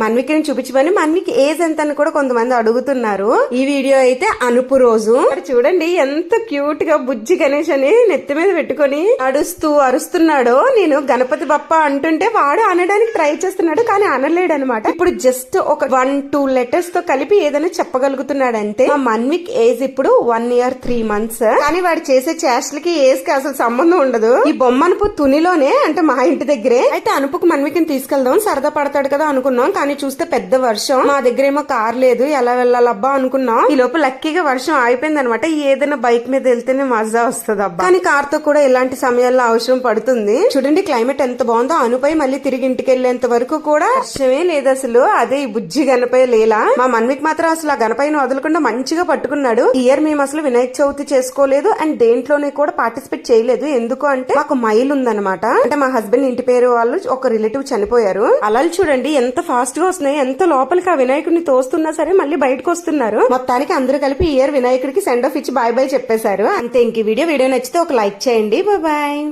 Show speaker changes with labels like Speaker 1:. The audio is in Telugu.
Speaker 1: మన్వికిని చూపించమని మన్వికి ఏజ్ ఎంత అని కూడా కొంతమంది అడుగుతున్నారు. ఈ వీడియో అయితే అనుపు రోజు. చూడండి ఎంత క్యూట్గా బుజ్జి గణేష్ అని నెత్తి మీద పెట్టుకొని అడుస్తూ అరుస్తున్నాడో. నేను గణపతి బప్ప అంటుంటే వాడు అనడానికి ట్రై చేస్తున్నాడు కానీ అనలేడు అనమాట ఇప్పుడు జస్ట్ ఒక వన్ టూ లెటర్స్తో కలిపి ఏదైనా చెప్పగలుగుతున్నాడు అంతే మా మన్విక్ ఏజ్ ఇప్పుడు వన్ ఇయర్ త్రీ మంత్స్ కానీ వాడు చేసే చేష్టలకి ఏజ్కి అసలు సంబంధం ఉండదు. ఈ బొమ్మ అనుపు తునిలోనే అంటే మా ఇంటి దగ్గరే. అయితే అనుపుకు మన్వికిని తీసుకెళ్దాం. సరదా పడతాడు కదా అనుకున్నాం కానీ చూస్తే పెద్ద వర్షం. మా దగ్గర ఏమో కార్ లేదు ఎలా వెళ్ళాలబ్బా అనుకున్నాం. ఈ లోపు లక్కీగా వర్షం ఆగిపోయింది అనమాట ఏదైనా బైక్ మీద వెళ్తేనే మజా వస్తుంది అబ్బా కానీ కార్తో కూడా ఇలాంటి సమయాల్లో అవసరం పడుతుంది. చూడండి క్లైమేట్ ఎంత బాగుందో. అనుపై మళ్ళీ తిరిగి ఇంటికి వెళ్ళేంత వరకు కూడా వర్షమే లేదు అసలు. అదే ఈ బుజ్జి గణపై లేలా. మా మన్విక్ మాత్రం అసలు ఆ గణపైన వదలకుండా మంచిగా పట్టుకున్నాడు. ఇయర్ మేము అసలు వినాయక చవితి చేసుకోలేదు అండ్ దేంట్లోనే కూడా పార్టిసిపేట్ చేయలేదు. ఎందుకు అంటే మాకు మైల్ ఉందన్నమాట అంటే మా హస్బెండ్ ఇంటి పేరు వాళ్ళు ఒక రిలేటివ్ చనిపోయారు. అలా చూడండి ఎంత ఫాస్ట్ గా వస్తున్నాయి. ఎంత లోపలికి ఆ వినాయకుడిని తోస్తున్నా సరే మళ్ళీ బయటకు వస్తున్నారు. మొత్తానికి అందరూ కలిపి ఇయర్ వినాయకుడికి సెండ్ ఆఫ్ ఇచ్చి బాయ్ బాయ్ చెప్పేశారు. అంతే ఇంక వీడియో వీడియో నచ్చితే ఒక లైక్ చేయండి. బాయ్